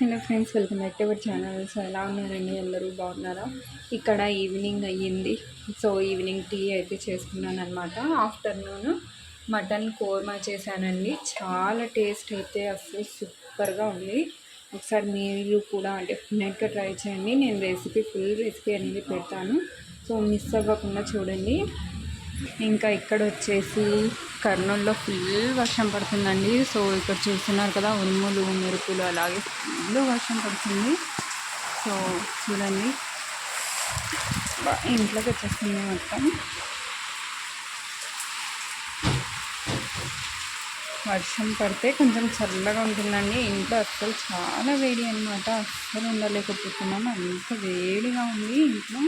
Hello friends welcome back to our channel. So ఎలా ఉన్నారండి అందరూ బాగున్నారా? ఇక్కడ ఈవినింగ్ అయ్యింది. సో ఈవినింగ్ టీ అయితే చేసుకున్నాను అనమాట ఆఫ్టర్నూన్ మటన్ కోర్మా చేశానండి. చాలా టేస్ట్ అయితే అసలు సూపర్గా ఉంది. ఒకసారి మీరు కూడా డెఫినెట్గా ట్రై చేయండి. నేను రెసిపీ ఫుల్ రెసిపీ అనేది పెడతాను. సో మిస్ అవ్వకుండా చూడండి. ఇంకా ఇక్కడ వచ్చేసి కర్నూలులో ఫుల్ వర్షం పడుతుందండి. సో ఇక్కడ చూస్తున్నారు కదా ఉరుములు మెరుపులు అలాగే ఫుల్ వర్షం పడుతుంది. సో చూడండి. ఇంట్లోకి వచ్చేస్తుంది మొత్తం. వర్షం పడితే కొంచెం చల్లగా ఉంటుందండి. ఇంట్లో అస్సలు చాలా వేడి అనమాట అస్సలు ఉండలేకపోతున్నాం. అంత వేడిగా ఉంది ఇంట్లో.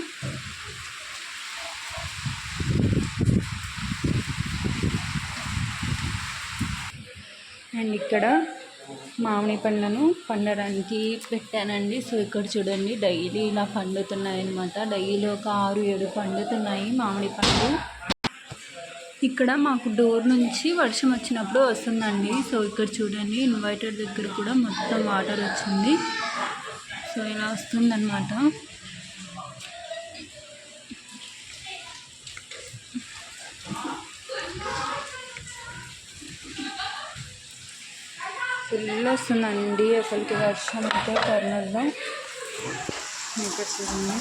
అండ్ ఇక్కడ మామిడి పండ్లను పండడానికి పెట్టానండి. సో ఇక్కడ చూడండి డైలీ ఇలా పండుతున్నాయి అనమాట డైలీ ఒక ఆరు ఏడు పండుతున్నాయి మామిడి పండ్లు. ఇక్కడ మాకు డోర్ నుంచి వర్షం వచ్చినప్పుడు వస్తుందండి. సో ఇక్కడ చూడండి ఇన్వర్టర్ దగ్గర కూడా మొత్తం వాటర్ వచ్చింది. సో ఇలా వస్తుందన్నమాట. ఫుల్ వస్తుందండి అసలుకి వర్షం అయితే కర్నూలులో ఇక్కడ చూడండి